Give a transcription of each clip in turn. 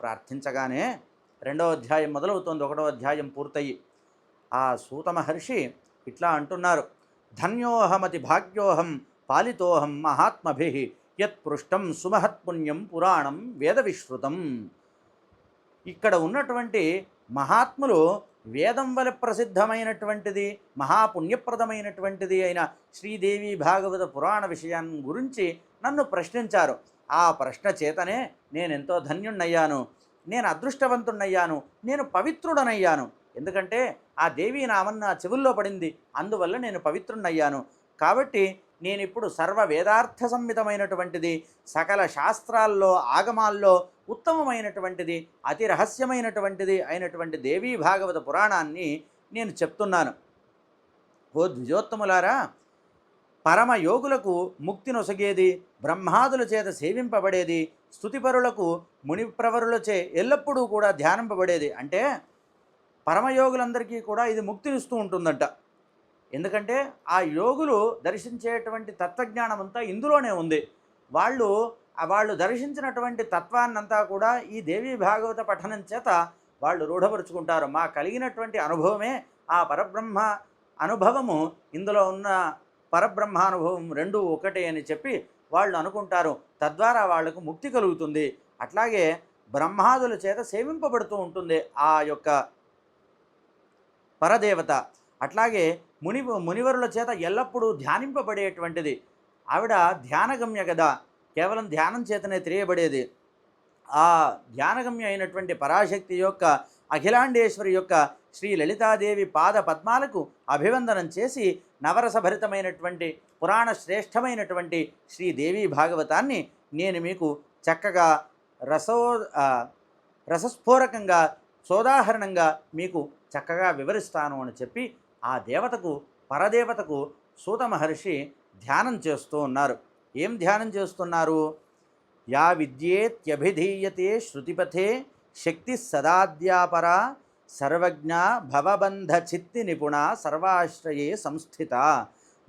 ప్రార్థించగానే రెండవ అధ్యాయం మొదలవుతోంది ఒకటో అధ్యాయం పూర్తయి. ఆ సూత మహర్షి ఇట్లా అంటున్నారు ధన్యోహమతి భాగ్యోహం పాలితోహం మహాత్మభి యత్పృష్టం సుమహత్పుణ్యం పురాణం వేద విశ్రుతం ఇక్కడ ఉన్నటువంటి మహాత్ములు వేదం వల ప్రసిద్ధమైనటువంటిది మహాపుణ్యప్రదమైనటువంటిది అయిన శ్రీదేవి భాగవత పురాణ విషయం గురించి నన్ను ప్రశ్నించారు. ఆ ప్రశ్న చేతనే నేనెంతో ధన్యుణ్ణయ్యాను. నేను అదృష్టవంతుణ్ణయ్యాను. నేను పవిత్రుడనయ్యాను. ఎందుకంటే ఆ దేవీ నామం నా చెవుల్లో పడింది. అందువల్ల నేను పవిత్రుణ్ణయ్యాను. కాబట్టి నేను ఇప్పుడు సర్వ వేదార్థ సంహితమైనటువంటిది సకల శాస్త్రాల్లో ఆగమాల్లో ఉత్తమమైనటువంటిది అతి రహస్యమైనటువంటిది అయినటువంటి దేవీ భాగవత పురాణాన్ని నేను చెప్తున్నాను. ఓ ద్విజోత్తములారా పరమయోగులకు ముక్తి నొసగేది బ్రహ్మాదుల చేత సేవింపబడేది స్థుతిపరులకు మునిప్రవరులచే ఎల్లప్పుడూ కూడా ధ్యానింపబడేది. అంటే పరమయోగులందరికీ కూడా ఇది ముక్తినిస్తూ ఉంటుందంట. ఎందుకంటే ఆ యోగులు దర్శించేటువంటి తత్వజ్ఞానం అంతా ఇందులోనే ఉంది. వాళ్ళు వాళ్ళు దర్శించినటువంటి తత్వాన్నంతా కూడా ఈ దేవీ భాగవత పఠనం చేత వాళ్ళు రూఢపరుచుకుంటారు. మా కలిగినటువంటి అనుభవమే ఆ పరబ్రహ్మ అనుభవము. ఇందులో ఉన్న పరబ్రహ్మానుభవం రెండు ఒకటే అని చెప్పి వాళ్ళు అనుకుంటారు. తద్వారా వాళ్ళకు ముక్తి కలుగుతుంది. అట్లాగే బ్రహ్మాదుల చేత సేవింపబడుతూ ఉంటుంది ఆ యొక్క పరదేవత. అట్లాగే ముని మునివరుల చేత ఎల్లప్పుడూ ధ్యానింపబడేటువంటిది. ఆవిడ ధ్యానగమ్య కదా కేవలం ధ్యానం చేతనే తెలియబడేది. ఆ ధ్యానగమ్య అయినటువంటి పరాశక్తి యొక్క అఖిలాండేశ్వరి యొక్క శ్రీ లలితాదేవి పాద పద్మాలకు అభివందనం చేసి నవరసభరితమైనటువంటి పురాణ శ్రేష్టమైనటువంటి శ్రీదేవి భాగవతాన్ని నేను మీకు చక్కగా రసో రసస్ఫోరకంగా సోదాహరణంగా మీకు చక్కగా వివరిస్తాను అని చెప్పి ఆ దేవతకు పరదేవతకు సూత మహర్షి ధ్యానం చేస్తూ ఉన్నారు. ఏం ధ్యానం చేస్తున్నారు? యా విద్యేత్యభిధీయతే శృతిపథే శక్తి సదాద్యాపరా సర్వజ్ఞ భవబంధ చిత్తి నిపుణ సర్వాశ్రయే సంస్థిత.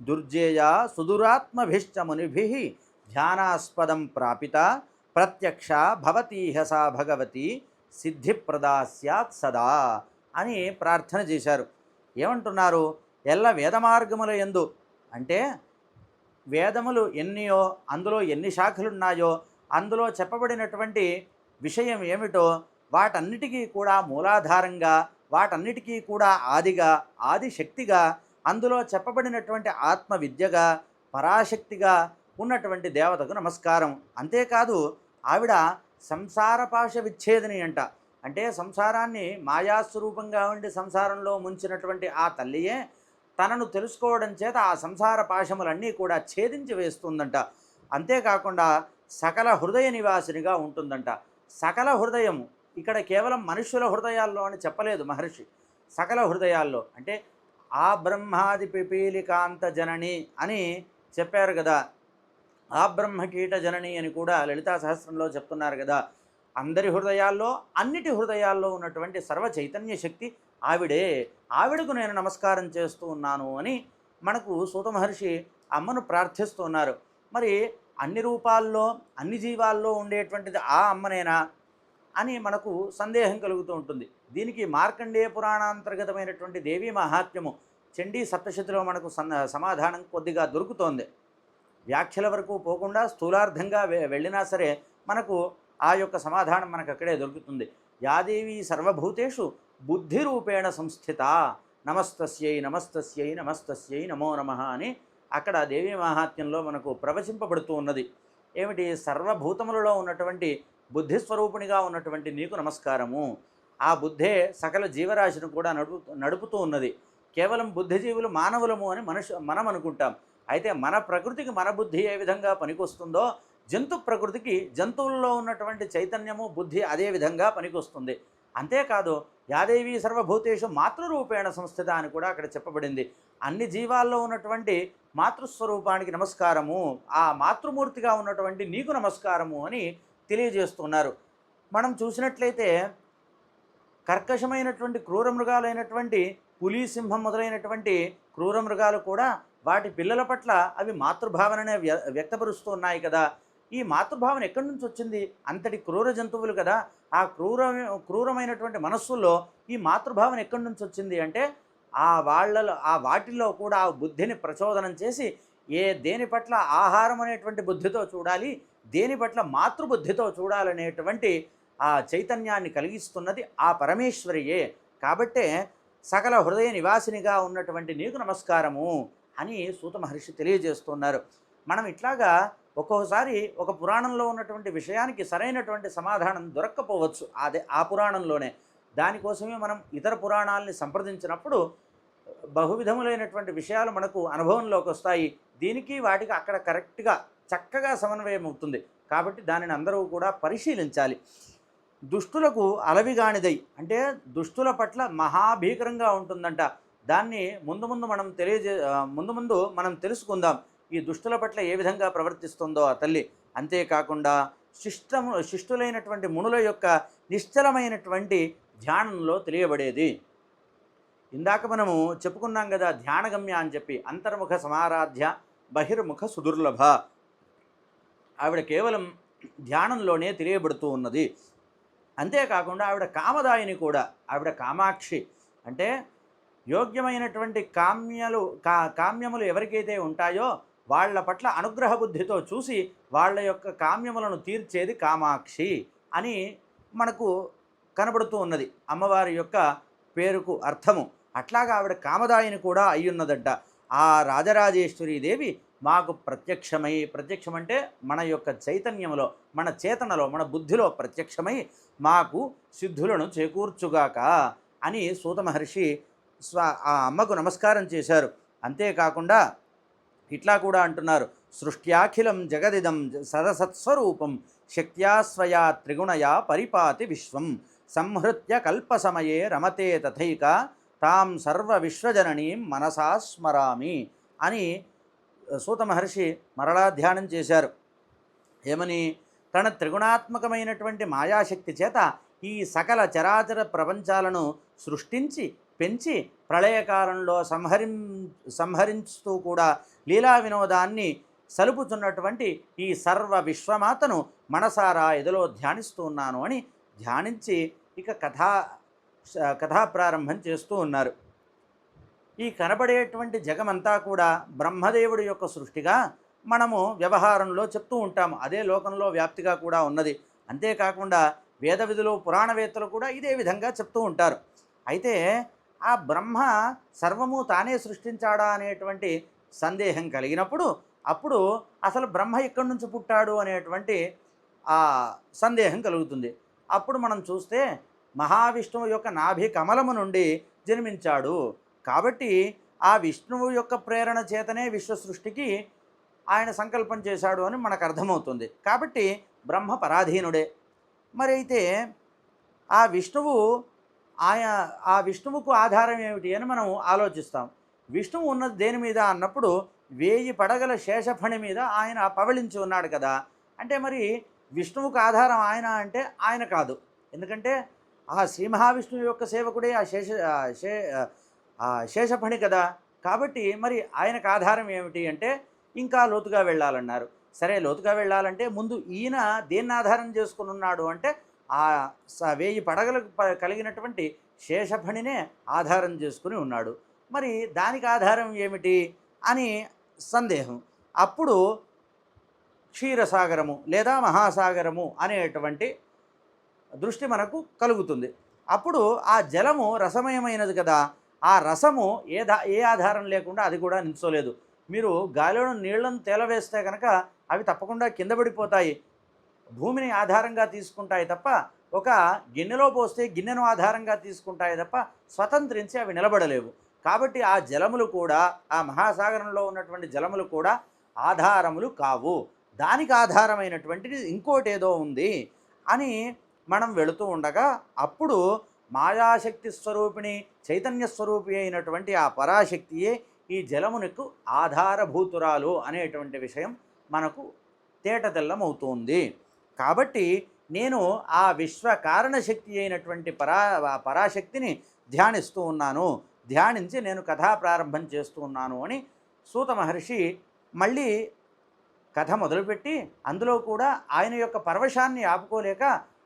దుర్జేయ సుదురాత్మభిశ్చ మునిభి ధ్యానాస్పదం ప్రాపిత. ప్రత్యక్ష భవతీహ సా భగవతి సిద్ధిప్రదా స్యాత్ సదా అని ప్రార్థన చేశారు. ఏమంటున్నారు? ఎల్ల వేదమార్గముల ఎందు అంటే వేదములు ఎన్నియో అందులో ఎన్ని శాఖలున్నాయో అందులో చెప్పబడినటువంటి విషయం ఏమిటో వాటన్నిటికీ కూడా మూలాధారంగా వాటన్నిటికీ కూడా ఆదిగా ఆది శక్తిగా అందులో చెప్పబడినటువంటి ఆత్మ విద్యగా పరాశక్తిగా ఉన్నటువంటి దేవతకు నమస్కారం. అంతేకాదు ఆవిడ సంసార పాష విచ్ఛేదిని అంట. అంటే సంసారాన్ని మాయాస్వరూపంగా ఉండి సంసారంలో ముంచినటువంటి ఆ తల్లియే తనను తెలుసుకోవడం చేత ఆ సంసార పాశములన్నీ కూడా ఛేదించి వేస్తుందంట. అంతేకాకుండా సకల హృదయ నివాసినిగా ఉంటుందంట. సకల హృదయము ఇక్కడ కేవలం మనుష్యుల హృదయాల్లో అని చెప్పలేదు మహర్షి. సకల హృదయాల్లో. అంటే ఆ బ్రహ్మాది పిపీలికాంత జనని అని చెప్పారు కదా. ఆ బ్రహ్మకీట జనని అని కూడా లలితా సహస్రంలో చెప్తున్నారు కదా. అందరి హృదయాల్లో అన్నిటి హృదయాల్లో ఉన్నటువంటి సర్వ చైతన్య శక్తి ఆవిడే. ఆవిడకు నేను నమస్కారం చేస్తూ ఉన్నాను అని మనకు సూత మహర్షి అమ్మను ప్రార్థిస్తూ ఉన్నారు. మరి అన్ని రూపాల్లో అన్ని జీవాల్లో ఉండేటువంటిది ఆ అమ్మనేనా? అని మనకు సందేహం కలుగుతూ ఉంటుంది. దీనికి మార్కండేయ పురాణాంతర్గతమైనటువంటి దేవీ మహాత్మ్యము చండీ సప్తశతిలో మనకు సమాధానం కొద్దిగా దొరుకుతోంది. వ్యాఖ్యల వరకు పోకుండా స్థూలార్థంగా వె- వెళ్ళినా సరే మనకు ఆ యొక్క సమాధానం మనకు అక్కడే దొరుకుతుంది. యాదేవి సర్వభూతేషు బుద్ధిరూపేణ సంస్థిత నమస్తస్యై నమస్తస్యై నమస్తస్యై నమో నమ అని అక్కడ దేవీ మహాత్మ్యంలో మనకు ప్రవచింపబడుతూ ఉన్నది. ఏమిటి? సర్వభూతములలో ఉన్నటువంటి బుద్ధిస్వరూపునిగా ఉన్నటువంటి నీకు నమస్కారము. ఆ బుద్ధే సకల జీవరాశిని కూడా నడుపు నడుపుతూ ఉన్నది. కేవలం బుద్ధిజీవులు మానవులము అని మనుషు మనం అనుకుంటాం. అయితే మన ప్రకృతికి మన బుద్ధి ఏ విధంగా పనికొస్తుందో జంతు ప్రకృతికి జంతువుల్లో ఉన్నటువంటి చైతన్యము బుద్ధి అదే విధంగా పనికొస్తుంది. అంతేకాదు యాదేవి సర్వభూతేషు మాతృరూపేణ సంస్థిత అని కూడా అక్కడ చెప్పబడింది. అన్ని జీవాల్లో ఉన్నటువంటి మాతృస్వరూపానికి నమస్కారము ఆ మాతృమూర్తిగా ఉన్నటువంటి నీకు నమస్కారము అని తెలియజేస్తున్నారు. మనం చూసినట్లయితే కర్కశమైనటువంటి క్రూర మృగాలైనటువంటి పులి సింహం మొదలైనటువంటి క్రూర మృగాలు కూడా వాటి పిల్లల పట్ల అవి మాతృభావననే వ్య వ్యక్తపరుస్తూ ఉన్నాయి కదా. ఈ మాతృభావన ఎక్కడి నుంచి వచ్చింది? అంతటి క్రూర జంతువులు కదా. ఆ క్రూర క్రూరమైనటువంటి మనస్సుల్లో ఈ మాతృభావన ఎక్కడి నుంచి వచ్చింది అంటే ఆ వాళ్ళలో ఆ వాటిల్లో కూడా ఆ బుద్ధిని ప్రచోదనం చేసి ఏ దేని పట్ల ఆహారం అనేటువంటి బుద్ధితో చూడాలి దేని పట్ల మాతృబుద్ధితో చూడాలనేటువంటి ఆ చైతన్యాన్ని కలిగిస్తున్నది ఆ పరమేశ్వరియే. కాబట్టే సకల హృదయ నివాసినిగా ఉన్నటువంటి నీకు నమస్కారము అని సూత మహర్షి తెలియజేస్తున్నారు. మనం ఇట్లాగా ఒక్కోసారి ఒక పురాణంలో ఉన్నటువంటి విషయానికి సరైనటువంటి సమాధానం దొరక్కపోవచ్చు. అదే ఆ పురాణంలోనే. దానికోసమే మనం ఇతర పురాణాలని సంప్రదించినప్పుడు బహువిధములైనటువంటి విషయాలు మనకు అనుభవంలోకి వస్తాయి. దీనికి వాటికి అక్కడ కరెక్ట్గా చక్కగా సమన్వయం అవుతుంది కాబట్టి దానిని అందరూ కూడా పరిశీలించాలి. దుష్టులకు అలవిగానిదై అంటే దుష్టుల పట్ల మహాభీకరంగా ఉంటుందంట. దాన్ని ముందు ముందు మనం తెలియజే ముందు ముందు మనం తెలుసుకుందాం. ఈ దుష్టుల పట్ల ఏ విధంగా ప్రవర్తిస్తుందో ఆ తల్లి. అంతేకాకుండా శిష్టము శిష్టులైనటువంటి మునుల యొక్క నిశ్చలమైనటువంటి ధ్యానంలో తెలియబడేది. ఇందాక మనము చెప్పుకున్నాం కదా ధ్యానగమ్య అని చెప్పి అంతర్ముఖ సమారాధ్య బహిర్ముఖ సుదుర్లభ. ఆవిడ కేవలం ధ్యానంలోనే తెలియబడుతూ ఉన్నది. అంతేకాకుండా ఆవిడ కామదాయిని కూడా ఆవిడ కామాక్షి. అంటే యోగ్యమైనటువంటి కామ్యలు కా కామ్యములు ఎవరికైతే ఉంటాయో వాళ్ళ పట్ల అనుగ్రహ బుద్ధితో చూసి వాళ్ళ యొక్క కామ్యములను తీర్చేది కామాక్షి అని మనకు కనబడుతూ ఉన్నది. అమ్మవారి యొక్క పేరుకు అర్థము. అట్లాగా ఆవిడ కామదాయిని కూడా అయ్యున్నదంట. ఆ రాజరాజేశ్వరీ దేవి మాకు ప్రత్యక్షమై ప్రత్యక్షం అంటే మన యొక్క చైతన్యంలో మన చేతనలో మన బుద్ధిలో ప్రత్యక్షమై మాకు సిద్ధులను చేకూర్చుగాక అని సూత మహర్షి స్వ ఆ అమ్మకు నమస్కారం చేశారు. అంతేకాకుండా ఇట్లా కూడా అంటున్నారు. సృష్ట్యాఖిలం జగదిదం సదసత్స్వరూపం శక్త్యాస్వయా త్రిగుణయా పరిపాతి విశ్వం సంహృత్య కల్పసమయే రమతే తథైక తాం సర్వ విశ్వజననీం మనసా స్మరామి అని సూత మహర్షి మరలా ధ్యానం చేశారు. ఏమని? తన త్రిగుణాత్మకమైనటువంటి మాయాశక్తి చేత ఈ సకల చరాచర ప్రపంచాలను సృష్టించి పెంచి ప్రళయకాలంలో సంహరిం సంహరిస్తూ కూడా లీలా వినోదాన్ని సలుపుతున్నటువంటి ఈ సర్వ విశ్వమాతను మనసారా ఎదులో ధ్యానిస్తూ ఉన్నాను అని ధ్యానించి ఇక కథా కథా ప్రారంభం చేస్తూ ఉన్నారు. ఈ కనబడేటువంటి జగమంతా కూడా బ్రహ్మదేవుడి యొక్క సృష్టిగా మనము వ్యవహారంలో చెప్తూ ఉంటాము. అదే లోకంలో వ్యాప్తిగా కూడా ఉన్నది. అంతేకాకుండా వేద విధులు పురాణవేత్తలు కూడా ఇదే విధంగా చెప్తూ ఉంటారు. అయితే ఆ బ్రహ్మ సర్వము తానే సృష్టించాడా అనేటువంటి సందేహం కలిగినప్పుడు అప్పుడు అసలు బ్రహ్మ ఎక్కడి నుంచి పుట్టాడు అనేటువంటి ఆ సందేహం కలుగుతుంది. అప్పుడు మనం చూస్తే మహావిష్ణువు యొక్క నాభి కమలము నుండి జన్మించాడు. కాబట్టి ఆ విష్ణువు యొక్క ప్రేరణ చేతనే విశ్వ సృష్టికి ఆయన సంకల్పం చేశాడు అని మనకు అర్థమవుతుంది. కాబట్టి బ్రహ్మ పరాధీనుడే. మరి అయితే ఆ విష్ణువు ఆయా ఆ విష్ణువుకు ఆధారం ఏమిటి అని మనం ఆలోచిస్తాం. విష్ణువు ఉన్నది దేని మీద అన్నప్పుడు వేయి పడగల శేషఫణి మీద ఆయన పవళించి ఉన్నాడు కదా. అంటే మరి విష్ణువుకు ఆధారం ఆయన అంటే ఆయన కాదు. ఎందుకంటే ఆ శ్రీ మహావిష్ణువు యొక్క సేవకుడే ఆ శేష శే ఆ కదా. కాబట్టి మరి ఆయనకు ఆధారం ఏమిటి అంటే ఇంకా లోతుగా వెళ్ళాలన్నారు. సరే లోతుగా వెళ్ళాలంటే ముందు ఈయన దేన్ని ఆధారం చేసుకుని ఉన్నాడు అంటే ఆ స- వేయి పడగలకు కలిగినటువంటి శేషపణినే ఆధారం చేసుకుని ఉన్నాడు. మరి దానికి ఆధారం ఏమిటి అని సందేహం. అప్పుడు క్షీరసాగరము లేదా మహాసాగరము అనేటువంటి దృష్టి మనకు కలుగుతుంది. అప్పుడు ఆ జలము రసమయమైనది కదా. ఆ రసము ఏ దా ఏ ఆధారం లేకుండా అది కూడా నిల్చోలేదు. మీరు గాలిలో నీళ్ళను తేలవేస్తే కనుక అవి తప్పకుండా కింద పడిపోతాయి. భూమిని ఆధారంగా తీసుకుంటాయి తప్ప ఒక గిన్నెలో పోస్తే గిన్నెను ఆధారంగా తీసుకుంటాయి తప్ప స్వతంత్రించి అవి నిలబడలేవు. కాబట్టి ఆ జలములు కూడా ఆ మహాసాగరంలో ఉన్నటువంటి జలములు కూడా ఆధారములు కావు. దానికి ఆధారమైనటువంటిది ఇంకోటి ఏదో ఉంది అని మనం వెళుతూ ఉండగా అప్పుడు మాయాశక్తి స్వరూపిణి చైతన్య స్వరూపి అయినటువంటి ఆ పరాశక్తియే ఈ జలమునకు ఆధారభూతురాలు అనేటువంటి విషయం మనకు తేటతెల్లమవుతుంది. కాబట్టి నేను ఆ విశ్వ కారణశక్తి అయినటువంటి పరా పరాశక్తిని ధ్యానిస్తూ ఉన్నాను. ధ్యానించి నేను కథా ప్రారంభం చేస్తూ ఉన్నాను అని సూత మహర్షి మళ్ళీ కథ మొదలుపెట్టి అందులో కూడా ఆయన యొక్క పరవశాన్ని ఆపుకోలేక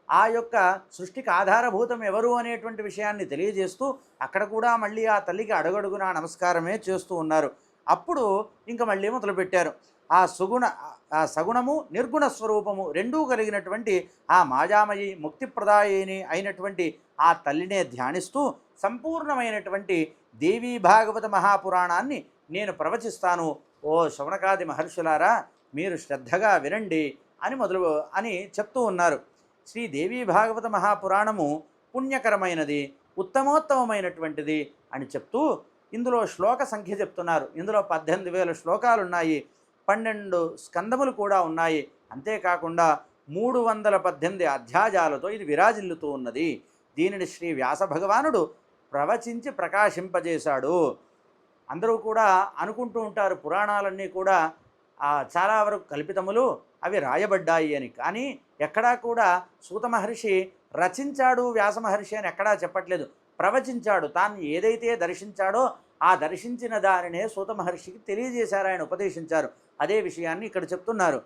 ఆ యొక్క సృష్టికి ఆధారభూతం ఎవరు అనేటువంటి విషయాన్ని తెలియజేస్తూ అక్కడ కూడా మళ్ళీ ఆ తల్లికి అడుగడుగున నమస్కారమే చేస్తూ ఉన్నారు. అప్పుడు ఇంకా మళ్ళీ మొదలుపెట్టారు. ఆ సుగుణ ఆ సగుణము నిర్గుణ స్వరూపము రెండూ కలిగినటువంటి ఆ మాజామయి ముక్తిప్రదాయని అయినటువంటి ఆ తల్లినే ధ్యానిస్తూ సంపూర్ణమైనటువంటి దేవీ భాగవత మహాపురాణాన్ని నేను ప్రవచిస్తాను. ఓ శవనకాది మహర్షులారా మీరు శ్రద్ధగా వినండి అని మొదలు అని చెప్తూ ఉన్నారు. శ్రీ దేవీ భాగవత మహాపురాణము పుణ్యకరమైనది ఉత్తమోత్తమమైనటువంటిది అని చెప్తూ ఇందులో శ్లోక సంఖ్య చెప్తున్నారు. ఇందులో పద్దెనిమిది వేల శ్లోకాలు ఉన్నాయి పన్నెండు స్కందములు కూడా ఉన్నాయి. అంతేకాకుండా మూడు వందల పద్దెనిమిది అధ్యాయాలతో ఇది విరాజిల్లుతూ ఉన్నది. దీనిని శ్రీ వ్యాస భగవానుడు ప్రవచించి ప్రకాశింపజేశాడు. అందరూ కూడా అనుకుంటూ ఉంటారు పురాణాలన్నీ కూడా చాలా వరకు కల్పితములు అవి రాయబడ్డాయి అని. కానీ ఎక్కడా కూడా సూత మహర్షి రచించాడు వ్యాస మహర్షి అని ఎక్కడా చెప్పట్లేదు. ప్రవచించాడు. తాను ఏదైతే దర్శించాడో ఆ దర్శించిన దానినే సూత మహర్షికి తెలియజేశారు. ఆయన ఉపదేశించారు. అదే విషయాన్ని ఇక్కడ చెప్తున్నారు.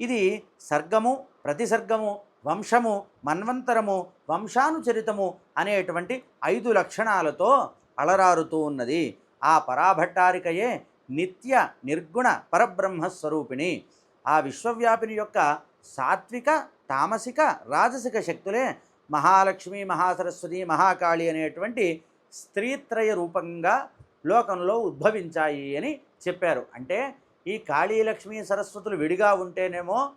ఇది సర్గము ప్రతిసర్గము వంశము మన్వంతరము వంశానుచరితము అనేటువంటి ఐదు లక్షణాలతో అలరారుతూ ఉన్నది. ఆ పరాభట్టారికయే నిత్య నిర్గుణ పరబ్రహ్మస్వరూపిణి. ఆ విశ్వవ్యాపిని యొక్క సాత్విక తామసిక రాజసిక శక్తులే మహాలక్ష్మి మహాసరస్వతి మహాకాళి అనేటువంటి స్త్రీత్రయ రూపంగా లోకంలో ఉద్భవించాయి అని చెప్పారు. అంటే ఈ కాళీలక్ష్మి సరస్వతులు విడిగా ఉంటేనేమో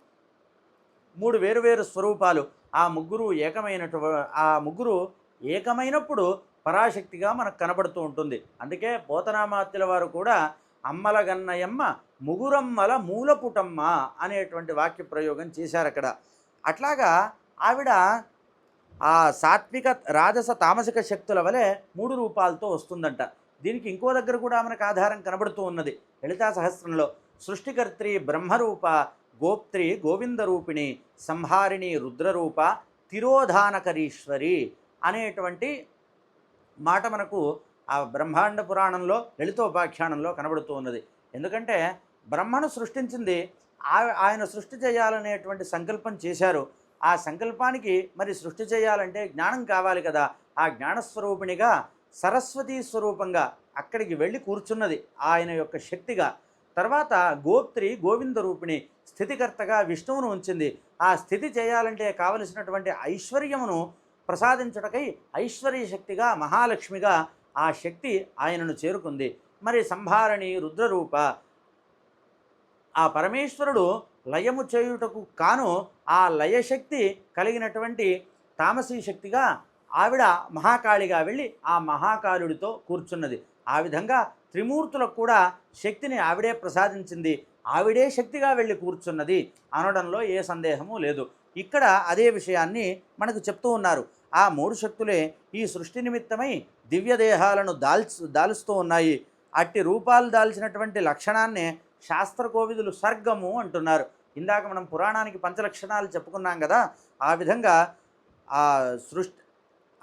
మూడు వేరువేరు స్వరూపాలు. ఆ ముగ్గురు ఏకమైనటు ఆ ముగ్గురు ఏకమైనప్పుడు పరాశక్తిగా మనకు కనబడుతూ ఉంటుంది. అందుకే పోతనామాత్యుల వారు కూడా అమ్మలగన్నయమ్మ ముగురమ్మల మూలపుటమ్మ అనేటువంటి వాక్య ప్రయోగం చేశారు అక్కడ. అట్లాగా ఆవిడ ఆ సాత్విక రాజస తామసిక శక్తుల వలె మూడు రూపాలతో వస్తుందంట. దీనికి ఇంకో దగ్గర కూడా మనకు ఆధారం కనబడుతూ ఉన్నది. లలితా సహస్రంలో సృష్టికర్త్రి బ్రహ్మరూప గోప్త్రి గోవిందరూపిణి సంహారిణి రుద్రరూప తిరోధానకరీశ్వరి అనేటువంటి మాట మనకు ఆ బ్రహ్మాండ పురాణంలో లలితోపాఖ్యానంలో కనబడుతూ ఉన్నది. ఎందుకంటే బ్రహ్మను సృష్టించింది ఆయన సృష్టి చేయాలనేటువంటి సంకల్పం చేశారు. ఆ సంకల్పానికి మరి సృష్టి చేయాలంటే జ్ఞానం కావాలి కదా. ఆ జ్ఞానస్వరూపిణిగా సరస్వతీ స్వరూపంగా అక్కడికి వెళ్ళి కూర్చున్నది ఆయన యొక్క శక్తిగా. తర్వాత గోప్త్రి గోవింద రూపిణి స్థితికర్తగా విష్ణువును ఉంచింది. ఆ స్థితి చేయాలంటే కావలసినటువంటి ఐశ్వర్యమును ప్రసాదించుటకై ఐశ్వర్య శక్తిగా మహాలక్ష్మిగా ఆ శక్తి ఆయనను చేరుకుంది. మరి సంభారణి రుద్రరూప ఆ పరమేశ్వరుడు లయము చేయుటకు కాను ఆ లయశక్తి కలిగినటువంటి తామసీ శక్తిగా ఆవిడ మహాకాళిగా వెళ్ళి ఆ మహాకాళుడితో కూర్చున్నది. ఆ విధంగా త్రిమూర్తులకు కూడా శక్తిని ఆవిడే ప్రసాదించింది. ఆవిడే శక్తిగా వెళ్ళి కూర్చున్నది. అనడంలో ఏ సందేహము లేదు. ఇక్కడ అదే విషయాన్ని మనకు చెప్తూ ఉన్నారు. ఆ మూడు శక్తులే ఈ సృష్టి నిమిత్తమై దివ్యదేహాలను దాల్చు దాలుస్తూ ఉన్నాయి. అట్టి రూపాలు దాల్చినటువంటి లక్షణాన్నే శాస్త్ర కోవిదులు సర్గము అంటున్నారు. ఇందాక మనం పురాణానికి పంచలక్షణాలు చెప్పుకున్నాం కదా ఆ విధంగా ఆ సృష్టి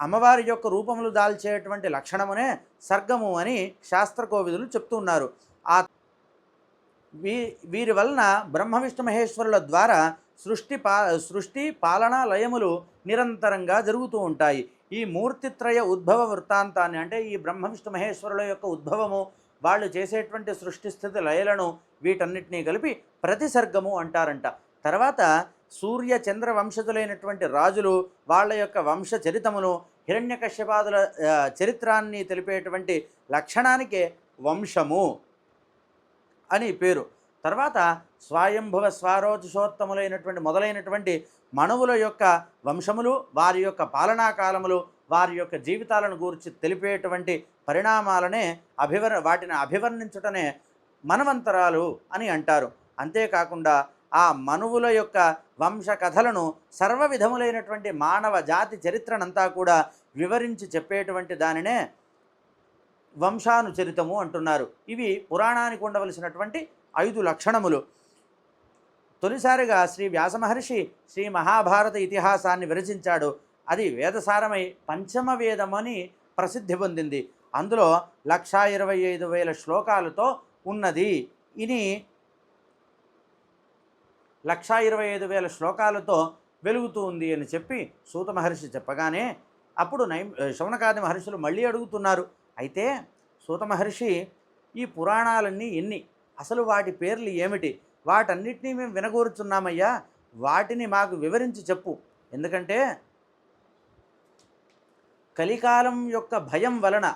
అమ్మవారి యొక్క రూపములు దాల్చేటువంటి లక్షణమునే సర్గము అని శాస్త్ర కోవిదులు చెప్తున్నారు ఆ వీ వీరి వలన బ్రహ్మ విష్ణు మహేశ్వరుల ద్వారా సృష్టి పా సృష్టి పాలన లయములు నిరంతరంగా జరుగుతూ ఉంటాయి. ఈ మూర్తిత్రయ ఉద్భవ వృత్తాంతాన్ని అంటే ఈ బ్రహ్మ విష్ణు మహేశ్వరుల యొక్క ఉద్భవము వాళ్ళు చేసేటువంటి సృష్టి స్థితి లయలను వీటన్నిటినీ కలిపి ప్రతిసర్గము అంటారంట. తర్వాత సూర్య చంద్ర వంశజులైనటువంటి రాజులు వాళ్ళ యొక్క వంశ చరితమును హిరణ్యకశ్యపాదుల చరిత్రాన్ని తెలిపేటువంటి లక్షణానికే వంశము అని పేరు. తర్వాత స్వయంభువ స్వారోజుషోత్తములైనటువంటి మొదలైనటువంటి మనవుల యొక్క వంశములు వారి యొక్క పాలనా కాలములు వారి యొక్క జీవితాలను గురించి తెలిపేటువంటి పరిణామాలనే అభివర్ వాటిని అభివర్ణించుటనే మనవంతరాలు అని అంటారు. అంతేకాకుండా ఆ మనువుల యొక్క వంశ కథలను సర్వ విధములైనటువంటి మానవ జాతి చరిత్రనంతా కూడా వివరించి చెప్పేటువంటి దానినే వంశానుచరితము అంటున్నారు. ఇవి పురాణానికి ఉండవలసినటువంటి ఐదు లక్షణములు. తొలిసారిగా శ్రీ వ్యాసమహర్షి శ్రీ మహాభారత ఇతిహాసాన్ని విరచించాడు. అది వేదసారమై పంచమ వేదమని ప్రసిద్ధి పొందింది. అందులో లక్షా ఇరవై ఐదు వేల శ్లోకాలతో ఉన్నది. ఇది లక్షా ఇరవై ఐదు వేల శ్లోకాలతో వెలుగుతూ ఉంది అని చెప్పి సూత మహర్షి చెప్పగానే అప్పుడు నై శౌనకాది మహర్షులు మళ్ళీ అడుగుతున్నారు. అయితే సూత మహర్షి ఈ పురాణాలన్నీ ఎన్ని? అసలు వాటి పేర్లు ఏమిటి? వాటన్నిటినీ మేము వినగోరుచున్నామయ్యా. వాటిని మాకు వివరించి చెప్పు. ఎందుకంటే కలికాలం యొక్క భయం వలన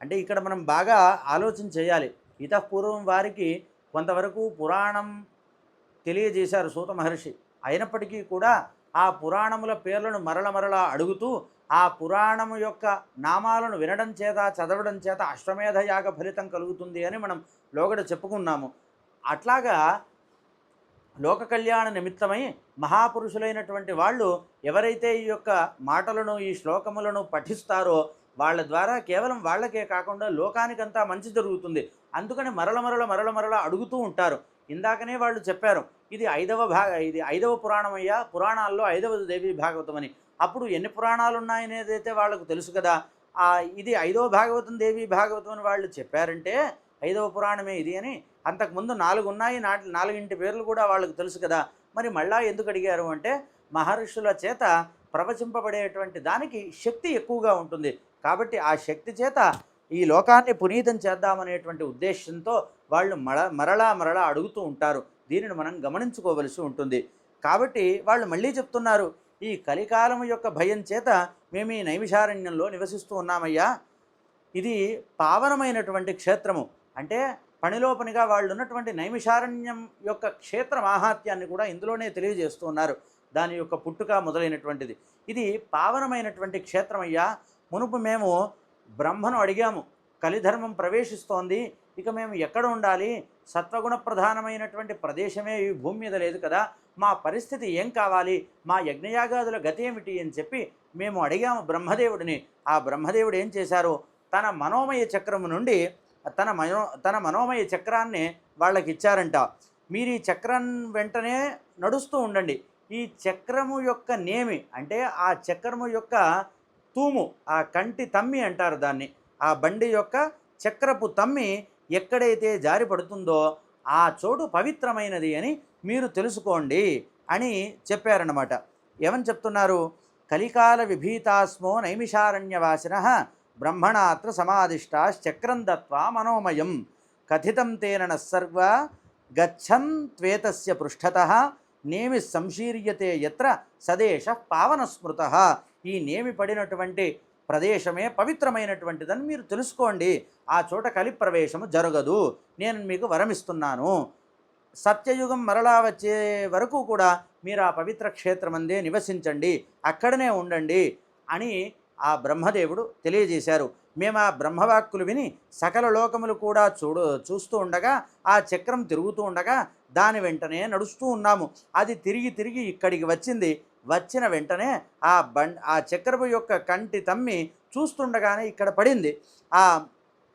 అంటే ఇక్కడ మనం బాగా ఆలోచన చేయాలి. ఇతపూర్వం వారికి కొంతవరకు పురాణం తెలియజేశారు సూత మహర్షి. అయినప్పటికీ కూడా ఆ పురాణముల పేర్లను మరల మరల అడుగుతూ ఆ పురాణము యొక్క నామాలను వినడం చేత చదవడం చేత అశ్వమేధ యాగ ఫలితం కలుగుతుంది అని మనం లోగడ చెప్పుకున్నాము. అట్లాగా లోక కళ్యాణ నిమిత్తమై మహాపురుషులైనటువంటి వాళ్ళు ఎవరైతే ఈ యొక్క మాటలను ఈ శ్లోకములను పఠిస్తారో వాళ్ళ ద్వారా కేవలం వాళ్ళకే కాకుండా లోకానికంతా మంచి జరుగుతుంది. అందుకని మరల మరల మరల మరల అడుగుతూ ఉంటారు. ఇందాకనే వాళ్ళు చెప్పారు ఇది ఐదవ భాగ ఇది ఐదవ పురాణం అయ్యా పురాణాల్లో ఐదవ దేవి భాగవతం అని అప్పుడు ఎన్ని పురాణాలు ఉన్నాయనేదైతే వాళ్ళకు తెలుసు కదా ఇది ఐదవ భాగవతం దేవి భాగవతం అని వాళ్ళు చెప్పారంటే ఐదవ పురాణమే ఇది అని అంతకుముందు నాలుగు ఉన్నాయి నాటి నాలుగింటి పేర్లు కూడా వాళ్ళకు తెలుసు కదా. మరి మళ్ళా ఎందుకు అడిగారు అంటే మహర్షుల చేత ప్రవచింపబడేటువంటి దానికి శక్తి ఎక్కువగా ఉంటుంది. కాబట్టి ఆ శక్తి చేత ఈ లోకాన్ని పునీతం చేద్దామనేటువంటి ఉద్దేశంతో వాళ్ళు మర మరలా మరలా అడుగుతూ ఉంటారు. దీనిని మనం గమనించుకోవలసి ఉంటుంది. కాబట్టి వాళ్ళు మళ్ళీ చెప్తున్నారు ఈ కలికాలం యొక్క భయం చేత మేము ఈ నైమిషారణ్యంలో నివసిస్తూ ఉన్నామయ్యా. ఇది పావనమైనటువంటి క్షేత్రము. అంటే పనిలో పనిగా వాళ్ళు ఉన్నటువంటి నైమిషారణ్యం యొక్క క్షేత్ర మాహాత్యాన్ని కూడా ఇందులోనే తెలియజేస్తూ ఉన్నారు దాని యొక్క పుట్టుక మొదలైనటువంటిది. ఇది పావనమైనటువంటి క్షేత్రమయ్యా. మునుపు మేము బ్రహ్మను అడిగాము. కలిధర్మం ప్రవేశిస్తోంది. ఇక మేము ఎక్కడ ఉండాలి? సత్వగుణ ప్రధానమైనటువంటి ప్రదేశమే ఈ భూమి మీద లేదు కదా. మా పరిస్థితి ఏం కావాలి? మా యజ్ఞయాగాదుల గతి ఏమిటి అని చెప్పి మేము అడిగాము బ్రహ్మదేవుడిని. ఆ బ్రహ్మదేవుడు ఏం చేశారు? తన మనోమయ చక్రము నుండి తన మనో తన మనోమయ చక్రాన్ని వాళ్ళకి ఇచ్చారంట మీరు ఈ చక్రం వెంటనే నడుస్తూ ఉండండి. ఈ చక్రము యొక్క నేమి అంటే ఆ చక్రము యొక్క తూము ఆ కంటి తమ్మి అంటారు దాన్ని. ఆ బండి యొక్క చక్రపు తమ్మి ఎక్కడైతే జారి పడుతుందో ఆ చోటు పవిత్రమైనది అని మీరు తెలుసుకోండి అని చెప్పారన్నమాట. ఏమని చెప్తున్నారు? కలికాల విభీతాస్మో నైమిషారణ్యవాసిన బ్రహ్మణాత్ర సమాధిష్టాశ్చక్రం దత్వా మనోమయం. కథితం తేన సర్వ గచ్చన్ త్వేతస్య పృష్ఠత. నేమి సంశీర్యతే ఎత్ర సదేశ పావనస్మృత. ఈ నేమి పడినటువంటి ప్రదేశమే పవిత్రమైనటువంటిదని మీరు తెలుసుకోండి. ఆ చోట కలి ప్రవేశము జరగదు. నేను మీకు వరమిస్తున్నాను. సత్యయుగం మరలా వచ్చే వరకు కూడా మీరు ఆ పవిత్ర క్షేత్రమందే నివసించండి. అక్కడనే ఉండండి అని ఆ బ్రహ్మదేవుడు తెలియజేశారు. మేము ఆ బ్రహ్మవాక్కులు విని సకల లోకములు కూడా చూడు చూస్తూ ఉండగా ఆ చక్రం తిరుగుతూ ఉండగా దాని వెంటనే నడుస్తూ ఉన్నాము. అది తిరిగి తిరిగి ఇక్కడికి వచ్చింది. వచ్చిన వెంటనే ఆ బం ఆ చక్రపు యొక్క కంటి తమ్మి చూస్తుండగానే ఇక్కడ పడింది. ఆ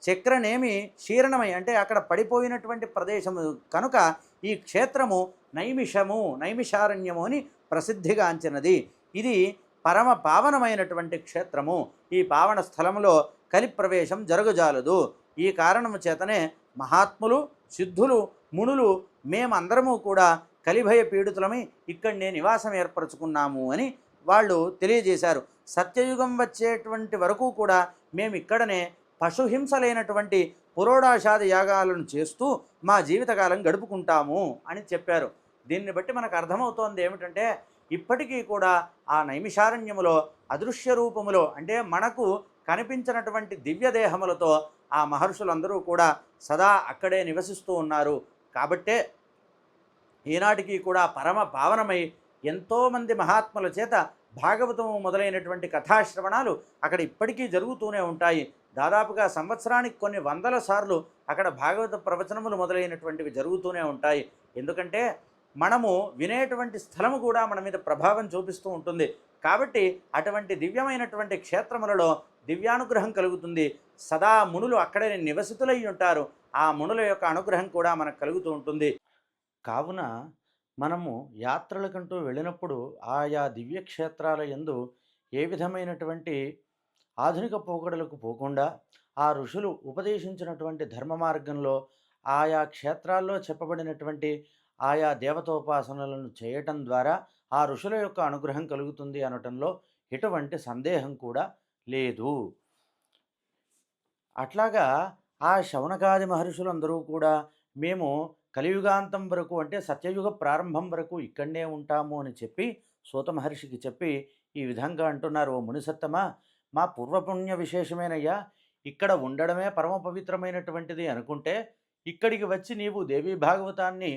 చక్రనేమి క్షీరణమై అంటే అక్కడ పడిపోయినటువంటి ప్రదేశము కనుక ఈ క్షేత్రము నైమిషము నైమిషారణ్యము అని ప్రసిద్ధిగాంచినది. ఇది పరమ పావనమైనటువంటి క్షేత్రము. ఈ పావన స్థలములో కలిప్రవేశం జరగజాలదు. ఈ కారణము చేతనే మహాత్ములు సిద్ధులు మునులు మేమందరము కూడా కలిభయ పీడితులమై ఇక్కడనే నివాసం ఏర్పరచుకున్నాము అని వాళ్ళు తెలియజేశారు. సత్యయుగం వచ్చేటువంటి వరకు కూడా మేము ఇక్కడనే పశుహింసలైనటువంటి పురోడాషాది యాగాలను చేస్తూ మా జీవితకాలం గడుపుకుంటాము అని చెప్పారు. దీన్ని బట్టి మనకు అర్థమవుతోంది ఏమిటంటే ఇప్పటికీ కూడా ఆ నైమిషారణ్యములో అదృశ్య రూపములో అంటే మనకు కనిపించినటువంటి దివ్య దేహములతో ఆ మహర్షులందరూ కూడా సదా అక్కడే నివసిస్తూ ఉన్నారు. కాబట్టే ఈనాటికి కూడా పరమ పావనమై ఎంతోమంది మహాత్ముల చేత భాగవతము మొదలైనటువంటి కథాశ్రవణాలు అక్కడ ఇప్పటికీ జరుగుతూనే ఉంటాయి. దాదాపుగా సంవత్సరానికి కొన్ని వందల సార్లు అక్కడ భాగవత ప్రవచనములు మొదలైనటువంటివి జరుగుతూనే ఉంటాయి. ఎందుకంటే మనము వినేటువంటి స్థలము కూడా మన మీద ప్రభావం చూపిస్తూ ఉంటుంది. కాబట్టి అటువంటి దివ్యమైనటువంటి క్షేత్రములలో దివ్యానుగ్రహం కలుగుతుంది. సదా మునులు అక్కడే నివసితులై ఉంటారు. ఆ మునుల యొక్క అనుగ్రహం కూడా మనకు కలుగుతూ ఉంటుంది. కావున మనము యాత్రలకంటూ వెళ్ళినప్పుడు ఆయా దివ్యక్షేత్రాల యందు ఏ విధమైనటువంటి ఆధునిక పోకడలకు పోకుండా ఆ ఋషులు ఉపదేశించినటువంటి ధర్మ మార్గంలో ఆయా క్షేత్రాల్లో చెప్పబడినటువంటి ఆయా దేవతోపాసనలను చేయటం ద్వారా ఆ ఋషుల యొక్క అనుగ్రహం కలుగుతుంది అనటంలో ఎటువంటి సందేహం కూడా లేదు. అట్లాగా ఆ శౌనకాది మహర్షులందరూ కూడా మేము కలియుగాంతం వరకు అంటే సత్యయుగ ప్రారంభం వరకు ఇక్కడనే ఉంటాము అని చెప్పి సూత మహర్షికి చెప్పి ఈ విధంగా అంటున్నారు. ఓ మునిసత్తమా మా పూర్వపుణ్య విశేషమేనయ్యా. ఇక్కడ ఉండడమే పరమ పవిత్రమైనటువంటిది అనుకుంటే ఇక్కడికి వచ్చి నీవు దేవీ భాగవతాన్ని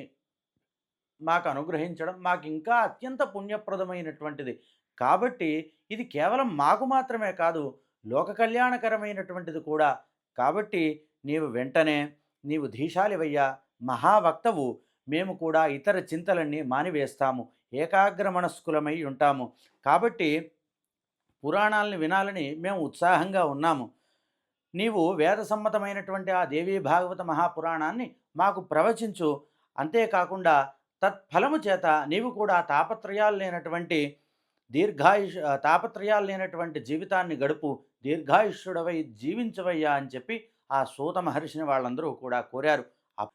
మాకు అనుగ్రహించడం మాకు ఇంకా అత్యంత పుణ్యప్రదమైనటువంటిది. కాబట్టి ఇది కేవలం మాకు మాత్రమే కాదు లోక కళ్యాణకరమైనటువంటిది కూడా. కాబట్టి నీవు వెంటనే నీవు ధీశాలివయ్యా మహావక్తవు. మేము కూడా ఇతర చింతలన్నీ మానివేస్తాము ఏకాగ్ర మనస్కులమై ఉంటాము. కాబట్టి పురాణాలను వినాలని మేము ఉత్సాహంగా ఉన్నాము. నీవు వేద సమ్మతమైనటువంటి ఆ దేవీ భాగవత మహాపురాణాన్ని మాకు ప్రవచించు. అంతేకాకుండా తత్ఫలము చేత నీవు కూడా తాపత్రయాలు లేనటువంటి దీర్ఘాయుష్ తాపత్రయాలు లేనటువంటి జీవితాన్ని గడుపు దీర్ఘాయుష్యుడవై జీవించవయ్యా అని చెప్పి ఆ సూత మహర్షిని వాళ్ళందరూ కూడా కోరారు.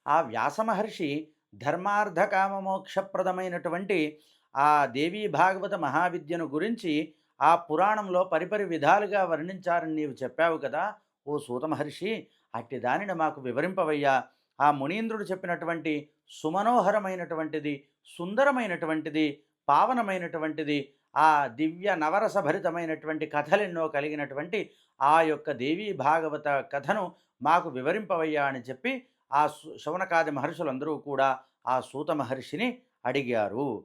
ఆ- వ్యాస మహర్షి ధర్మార్థ మోక్షప్రదమైనటువంటి ఆ దేవీ భాగవత మహావిద్యను గురించి ఆ పురాణంలో పరిపరి విధాలుగా వర్ణించారని నీవు చెప్పావు కదా ఓ సూత మహర్షి. అట్టి దానిని మాకు వివరింపవయ్యా. ఆ మునీంద్రుడు చెప్పినటువంటి సుమనోహరమైనటువంటిది సుందరమైనటువంటిది పావనమైనటువంటిది ఆ దివ్య నవరసభరితమైనటువంటి కథలెన్నో కలిగినటువంటి ఆ యొక్క దేవీ భాగవత కథను మాకు వివరింపవయ్యా అని చెప్పి ఆ సు- శౌనకాది మహర్షులందరూ కూడా ఆ సూత మహర్షిని అడిగారు.